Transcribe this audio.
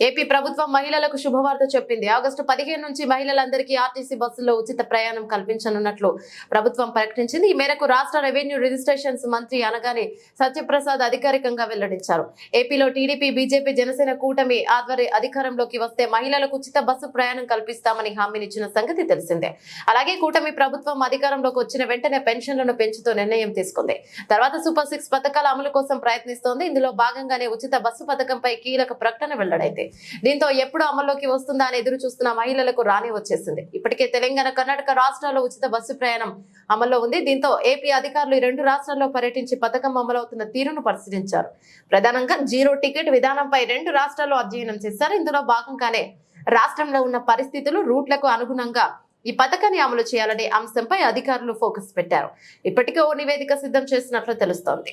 AP ప్రభుత్వం మహిళలకు శుభవార్త చెప్పింది. ఆగస్టు పదిహేను నుంచి మహిళలందరికీ ఆర్టీసీ బస్సుల్లో ఉచిత ప్రయాణం కల్పించనున్నట్లు ప్రభుత్వం ప్రకటించింది. ఈ మేరకు రాష్ట్ర రెవెన్యూ రిజిస్ట్రేషన్స్ మంత్రి అనగానే సత్యప్రసాద్ అధికారికంగా వెల్లడించారు. ఏపీలో టీడీపీ బీజేపీ జనసేన కూటమి ఆధ్వర్య అధికారంలోకి వస్తే మహిళలకు ఉచిత బస్సు ప్రయాణం కల్పిస్తామని హామీనిచ్చిన సంగతి తెలిసిందే. అలాగే కూటమి ప్రభుత్వం అధికారంలోకి వచ్చిన వెంటనే పెన్షన్లను పెంచుతూ నిర్ణయం తీసుకుంది. తర్వాత సూపర్ సిక్స్ పథకాల అమలు కోసం ప్రయత్నిస్తోంది. ఇందులో భాగంగానే ఉచిత బస్సు పథకంపై కీలక ప్రకటన వెల్లడైంది. దీంతో ఎప్పుడు అమల్లోకి వస్తుందా అని ఎదురు చూస్తున్న మహిళలకు రాని వచ్చేసింది. ఇప్పటికే తెలంగాణ కర్ణాటక రాష్ట్రాల్లో ఉచిత బస్సు ప్రయాణం అమల్లో ఉంది. దీంతో ఏపీ అధికారులు ఈ రెండు రాష్ట్రాల్లో పర్యటించి పథకం అమలవుతున్న తీరును పరిశీలించారు. ప్రధానంగా జీరో టికెట్ విధానంపై రెండు రాష్ట్రాల్లో అధ్యయనం చేశారు. ఇందులో భాగంగానే రాష్ట్రంలో ఉన్న పరిస్థితులు రూట్లకు అనుగుణంగా ఈ పథకాన్ని అమలు చేయాలనే అంశంపై అధికారులు ఫోకస్ పెట్టారు. ఇప్పటికే ఓ నివేదిక సిద్ధం చేసినట్లు తెలుస్తోంది.